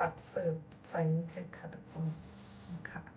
ตัดเสิร์ฟใส่ให้ค่ะทุกคนค่ะ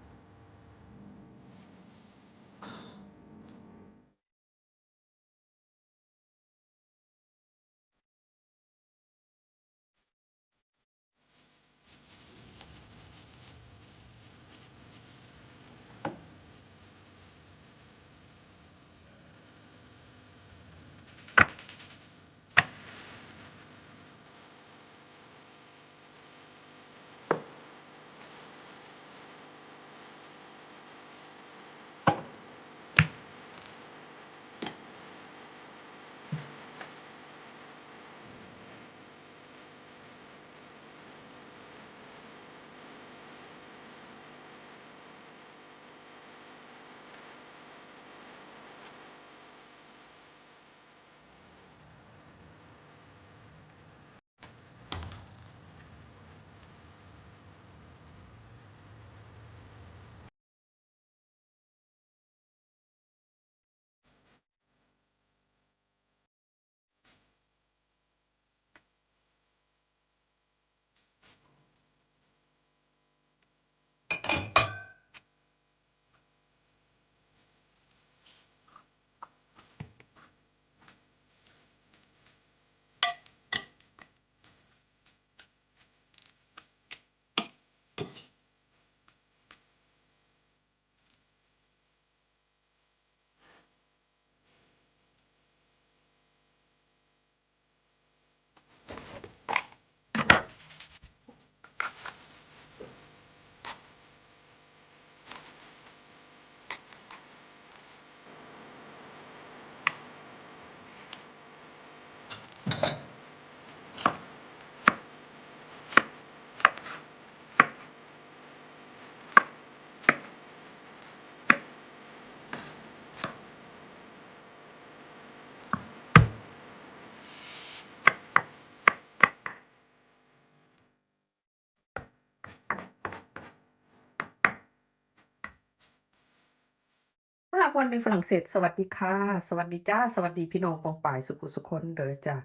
คนในฝรั่งเศสสวัสดีค่ะ สวัสดีจ้า สวัสดีพี่น้องปองป่ายสุขุสุคนเด้อจ้ะ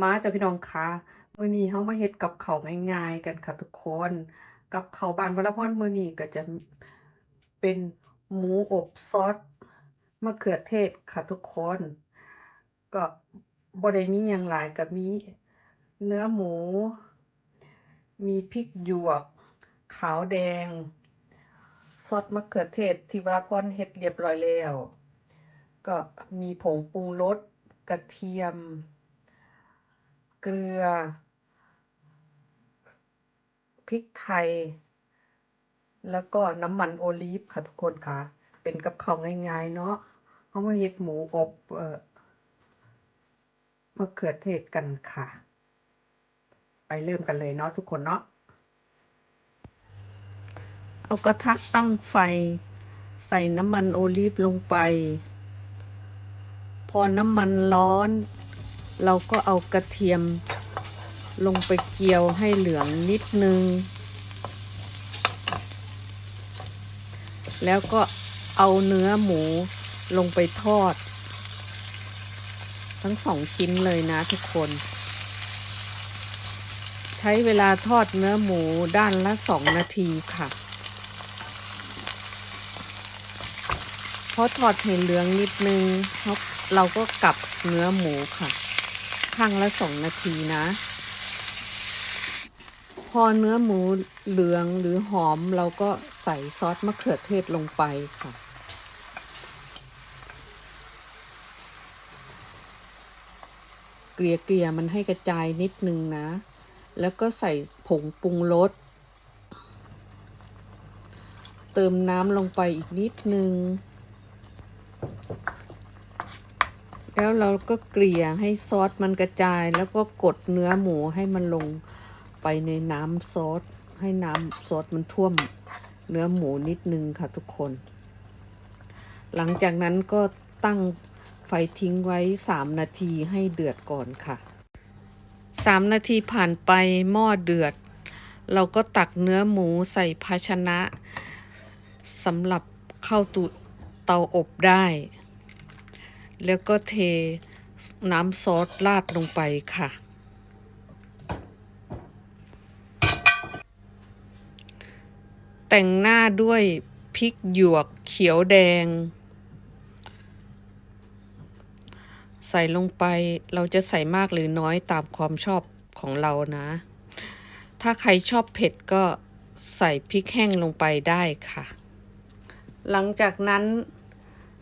มาจ้ะพี่น้องค่ะมื้อนี้เฮามาเฮ็ดกับเขาง่ายๆกันค่ะทุกคน กับเขาบานวรพรมื้อนี้ก็จะเป็นหมูอบซอสมะเขือเทศค่ะทุกคน ก็บ่ได้มีหยังหลายก็มีเนื้อหมู มีพริกหยวก ขาวแดง ซอสมะเขือเทศที่วราพรเฮ็ดเรียบร้อยแล้ว ก็มีผงปรุงรสกระเทียม เกลือพริกไทย แล้วก็น้ำมันโอลีฟค่ะทุกคนค่ะ เป็นกับข้าวง่ายๆเนาะเขามาเฮ็ดหมูอบเอ่อมะเขือเทศกันค่ะ ไปเริ่มกันเลยเนาะทุกคนเนาะ เอากระทะตั้งไฟ ใส่น้ำมันโอลีฟลงไป พอน้ำมันร้อน เราก็เอากระเทียม ลงไปเจียวให้เหลืองนิดนึง แล้วก็เอาเนื้อหมูลงไปทอด ทั้งสองชิ้นเลยนะทุกคน ใช้เวลาทอดเนื้อหมูด้านละสองนาทีค่ะ พอทอดให้เหลืองนิดนึง เราก็กลับเนื้อหมูค่ะ ข้างละสองนาทีนะ พอเนื้อหมูเหลืองหรือหอมเราก็ใส่ซอสมะเขือเทศลงไปค่ะเกลี่ยเกลี่ยมันให้กระจายนิดนึงนะ แล้วก็ใส่ผงปรุงรส เติมน้ำลงไปอีกนิดนึง แล้วเราก็เกลี่ยให้ซอสมันกระจาย แล้วก็กดเนื้อหมูให้มันลงไปในน้ำซอส ให้น้ำซอสมันท่วมเนื้อหมูนิดนึงค่ะทุกคน หลังจากนั้นก็ตั้งไฟทิ้งไว้ 3 นาทีให้เดือดก่อนค่ะ 3 นาทีผ่านไปหม้อเดือด เราก็ตักเนื้อหมูใส่ภาชนะสำหรับเข้าตุเตาอบได้ แล้วก็เทน้ำซอสราดลงไปค่ะ แต่งหน้าด้วยพริกหยวกเขียวแดง ใส่ลงไปเราจะใส่มากหรือน้อยตามความชอบของเรานะ ถ้าใครชอบเผ็ดก็ใส่พริกแห้งลงไปได้ค่ะ หลังจากนั้น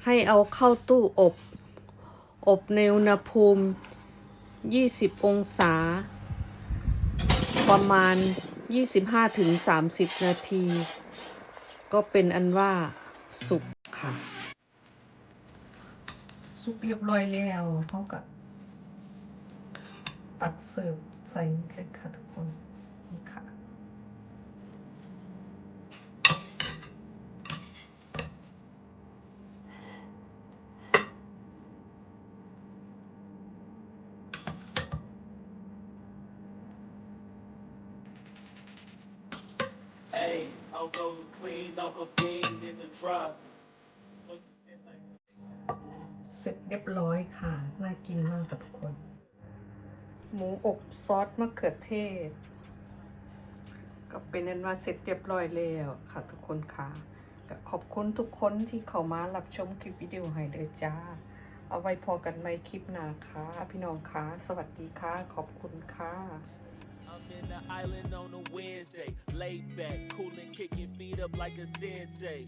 ให้เอาเข้าตู้อบ อบในอุณหภูมิ 20 องศา ประมาณ 25-30 นาที ก็เป็นอันว่าสุกค่ะ สุกเรียบร้อยแล้วเขาก็ตักเสิร์ฟใส่เลยค่ะทุกคน นี่ค่ะ Hey, I'll go clean up a bean in the truck. เสร็จเรียบร้อยค่ะ น่ากินมากค่ะทุกคน หมูอบซอสมะเขือเทศ ก็เป็นอันว่าเสร็จเรียบร้อยแล้วค่ะทุกคนค่ะก็ขอบคุณทุกคนที่เข้ามารับชมคลิปวิดีโอให้เลยจ้า เอาไว้พอกันใหม่คลิปหน้าค่ะ พี่น้องค่ะ สวัสดีค่ะ ขอบคุณค่ะ In the island on a Wednesday, laid back, coolin', kicking feet up like a sensei.